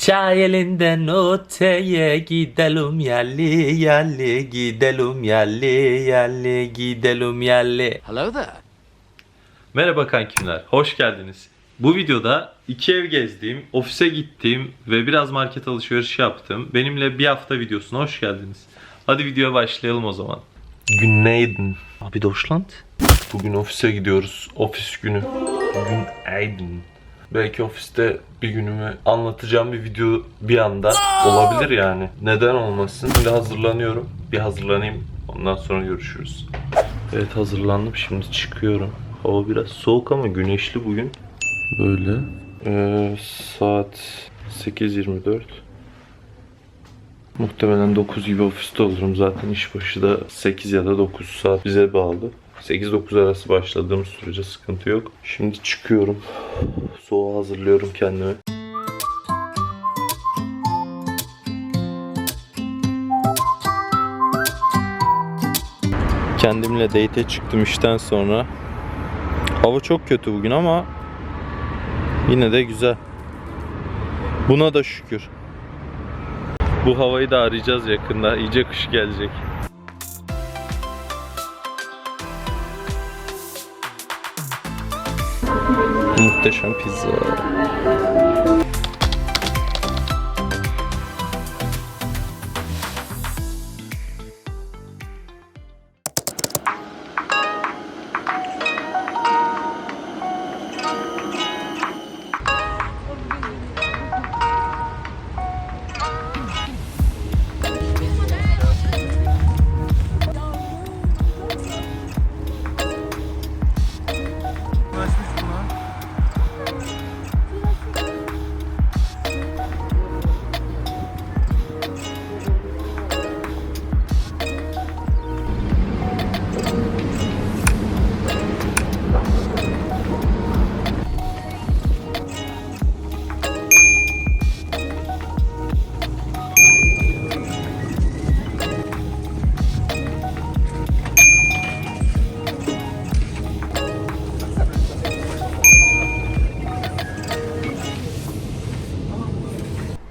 Çay elinden öteye gidelim yerli yerli gidelim yerli yerli gidelim yerli. Hello there. Merhaba kankimler, hoş geldiniz. Bu videoda iki ev gezdiğim, ofise gittiğim ve biraz market alışverişi yaptım. Benimle bir hafta videosuna hoş geldiniz. Hadi videoya başlayalım o zaman. Günaydın. Abi Deutschland. Bugün ofise gidiyoruz. Ofis günü. Günaydın. Belki ofiste bir günümü anlatacağım bir video bir anda olabilir yani. Neden olmasın? Şimdi hazırlanıyorum. Bir hazırlanayım. Ondan sonra görüşürüz. Evet hazırlandım. Şimdi çıkıyorum. Hava biraz soğuk ama güneşli bugün. Böyle. Ee, saat 8.24. Muhtemelen 9 gibi ofiste olurum. Zaten işbaşı da 8 ya da 9 saat bize bağlı. 8-9 arası başladığım sürece sıkıntı yok. Şimdi çıkıyorum. Soğuğa hazırlıyorum kendimi. Kendimle date'e çıktım işten sonra. Hava çok kötü bugün ama yine de güzel. Buna da şükür. Bu havayı da arayacağız yakında. İyice kış gelecek. Muhteşem pizza.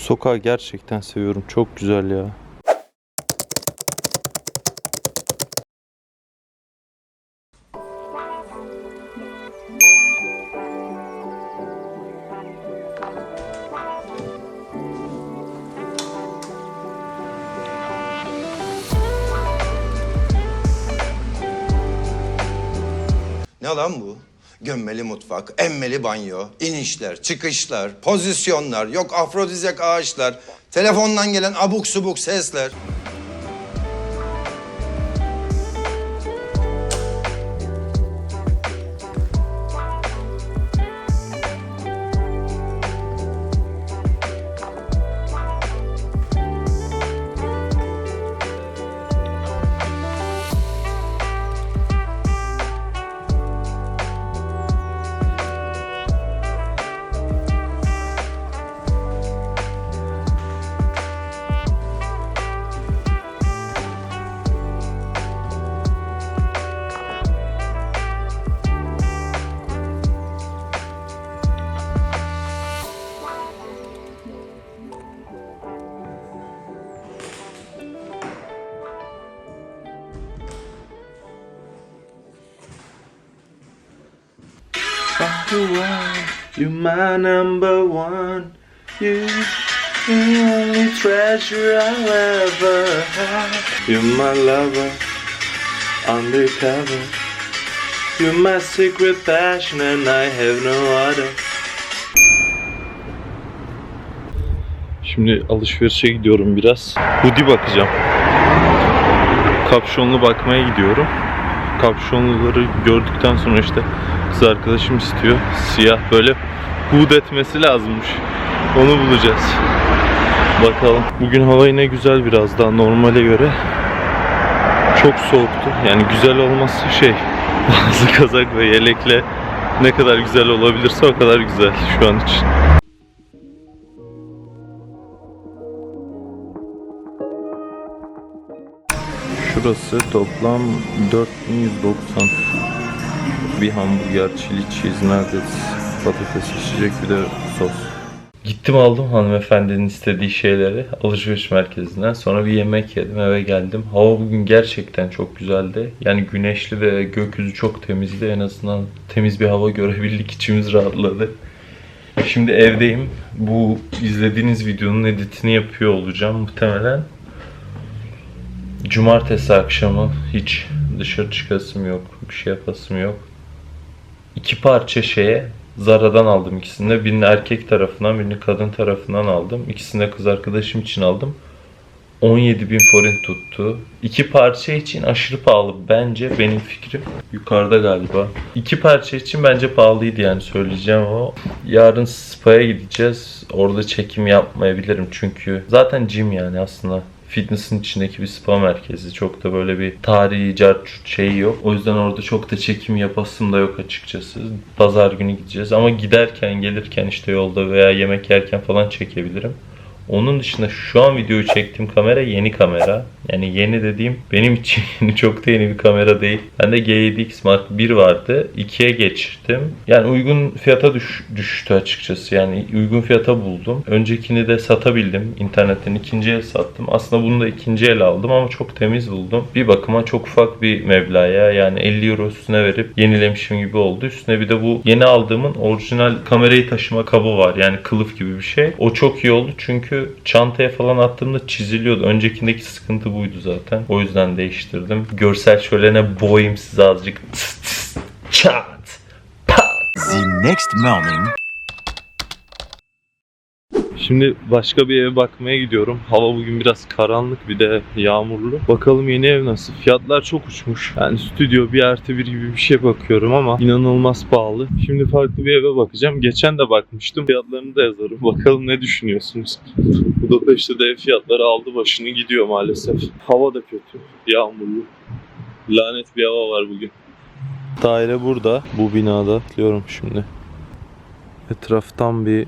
Sokağı gerçekten seviyorum. Çok güzel ya. Ne lan bu? Gömmeli mutfak, emmeli banyo, inişler, çıkışlar, pozisyonlar, yok afrodizyak ağaçlar, telefondan gelen abuk subuk sesler. You're my number one. You, the only treasure I'll ever have. You're my lover, undercover. You're my secret passion, and I have no other. Şimdi alışverişe gidiyorum biraz. Hoodie bakacağım. Kapşonlu bakmaya gidiyorum. Kapşonluları gördükten sonra işte kız arkadaşım istiyor. Siyah böyle hood etmesi lazımmış. Onu bulacağız. Bakalım. Bugün hava yine güzel biraz daha normale göre. Çok soğuktu. Yani güzel olması şey. Bazı kazak ve yelekle ne kadar güzel olabilirse o kadar güzel şu an için. Şurası toplam 4190. Bir hamburger, chili cheese, nuggets, patates içecek bir de sos. Gittim aldım hanımefendinin istediği şeyleri alışveriş merkezinden. Sonra bir yemek yedim eve geldim. Hava bugün gerçekten çok güzeldi. Yani güneşli ve gökyüzü çok temizdi. En azından temiz bir hava görebildik. içimiz rahatladı. Şimdi evdeyim. Bu izlediğiniz videonun editini yapıyor olacağım muhtemelen. Cumartesi akşamı hiç dışarı çıkasım yok. Bir şey yapasım yok. İki parça şeye Zara'dan aldım ikisini. Birini erkek tarafından birini kadın tarafından aldım. İkisini de kız arkadaşım için aldım. 17 bin forint tuttu. İki parça için aşırı pahalı bence benim fikrim. Yukarıda galiba. İki parça için bence pahalıydı yani söyleyeceğim o. Yarın spa'ya gideceğiz. Orada çekim yapmayabilirim çünkü zaten gym yani aslında fitness'ın içindeki bir spa merkezi. Çok da böyle bir tarihi cart şeyi yok. O yüzden orada çok da çekim yapasım da yok açıkçası. Pazar günü gideceğiz ama giderken gelirken işte yolda veya yemek yerken falan çekebilirim. Onun dışında şu an videoyu çektiğim kamera yeni kamera. Yani yeni dediğim benim için yeni çok da yeni bir kamera değil. Bende G7X Mark 1 vardı. 2'ye geçtim. Yani uygun fiyata düş- düştü açıkçası. Yani uygun fiyata buldum. Öncekini de satabildim. İnternetten ikinci el sattım. Aslında bunu da ikinci el aldım ama çok temiz buldum. Bir bakıma çok ufak bir meblağa yani 50 euro üstüne verip yenilemişim gibi oldu. Üstüne bir de bu yeni aldığımın orijinal kamerayı taşıma kabı var. Yani kılıf gibi bir şey. O çok iyi oldu çantaya falan attığımda çiziliyordu. Öncekindeki sıkıntı buydu zaten. O yüzden değiştirdim. Görsel şölene boğayım size azıcık. Çat. The next morning, Şimdi başka bir eve bakmaya gidiyorum. Hava bugün biraz karanlık bir de yağmurlu. Bakalım yeni ev nasıl? Fiyatlar çok uçmuş. Yani stüdyo bir artı bir gibi bir şey bakıyorum ama inanılmaz pahalı. Şimdi farklı bir eve bakacağım. Geçen de bakmıştım. Fiyatlarını da yazarım. Bakalım ne düşünüyorsunuz? Budapeşte de ev fiyatları aldı başını gidiyor maalesef. Hava da kötü. Yağmurlu. Lanet bir hava var bugün. Daire burada. Bu binada. Diyorum şimdi. Etraftan bir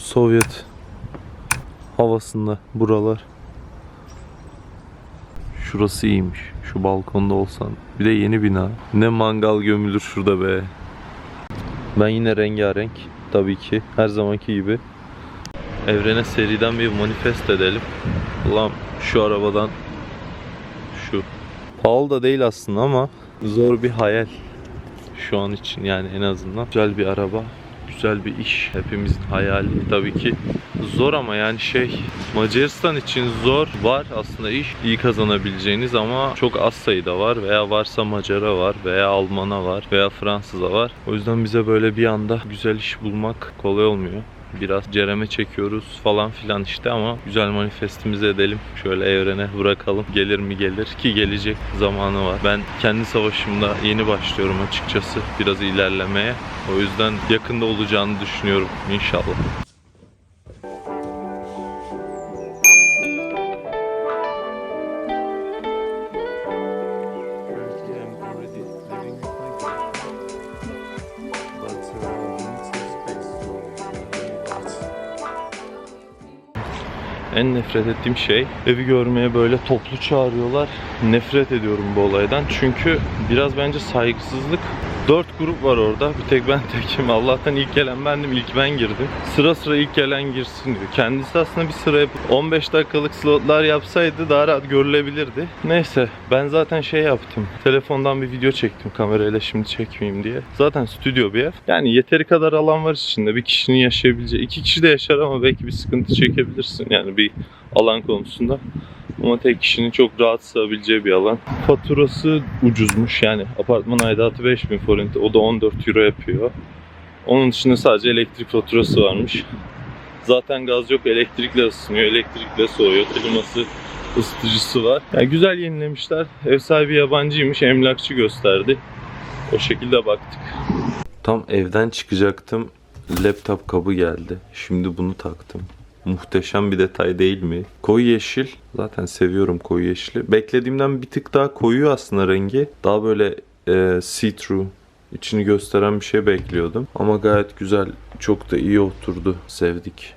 Sovyet havasında buralar. Şurası iyiymiş. Şu balkonda olsan. Bir de yeni bina. Ne mangal gömülür şurada be. Ben yine rengarenk. Tabii ki. Her zamanki gibi. Evrene seriden bir manifest edelim. Ulan şu arabadan şu. Pahalı da değil aslında ama zor bir hayal. Şu an için yani en azından. Güzel bir araba güzel bir iş. Hepimizin hayali tabii ki. Zor ama yani şey Macaristan için zor var aslında iş iyi kazanabileceğiniz ama çok az sayıda var veya varsa Macara var veya Almana var veya Fransız'a var. O yüzden bize böyle bir anda güzel iş bulmak kolay olmuyor. Biraz cereme çekiyoruz falan filan işte ama güzel manifestimizi edelim. Şöyle evrene bırakalım. Gelir mi gelir ki gelecek zamanı var. Ben kendi savaşımda yeni başlıyorum açıkçası biraz ilerlemeye. O yüzden yakında olacağını düşünüyorum inşallah. En nefret ettiğim şey evi görmeye böyle toplu çağırıyorlar. Nefret ediyorum bu olaydan. Çünkü biraz bence saygısızlık. Dört grup var orada. Bir tek ben tekim. Allah'tan ilk gelen bendim. ilk ben girdim. Sıra sıra ilk gelen girsin diyor. Kendisi aslında bir sıra yapıp 15 dakikalık slotlar yapsaydı daha rahat görülebilirdi. Neyse ben zaten şey yaptım. Telefondan bir video çektim kamerayla şimdi çekmeyeyim diye. Zaten stüdyo bir ev. Yani yeteri kadar alan var içinde. Bir kişinin yaşayabileceği. iki kişi de yaşar ama belki bir sıkıntı çekebilirsin. Yani bir alan konusunda. Ama tek kişinin çok rahat sığabileceği bir alan. Faturası ucuzmuş yani. Apartman aidatı 5000 forint. O da 14 euro yapıyor. Onun dışında sadece elektrik faturası varmış. Zaten gaz yok. Elektrikle ısınıyor. Elektrikle soğuyor. Kliması ısıtıcısı var. Yani güzel yenilemişler. Ev sahibi yabancıymış. Emlakçı gösterdi. O şekilde baktık. Tam evden çıkacaktım. Laptop kabı geldi. Şimdi bunu taktım. Muhteşem bir detay değil mi? Koyu yeşil. Zaten seviyorum koyu yeşili. Beklediğimden bir tık daha koyu aslında rengi. Daha böyle e, see-through içini gösteren bir şey bekliyordum. Ama gayet güzel. Çok da iyi oturdu. Sevdik.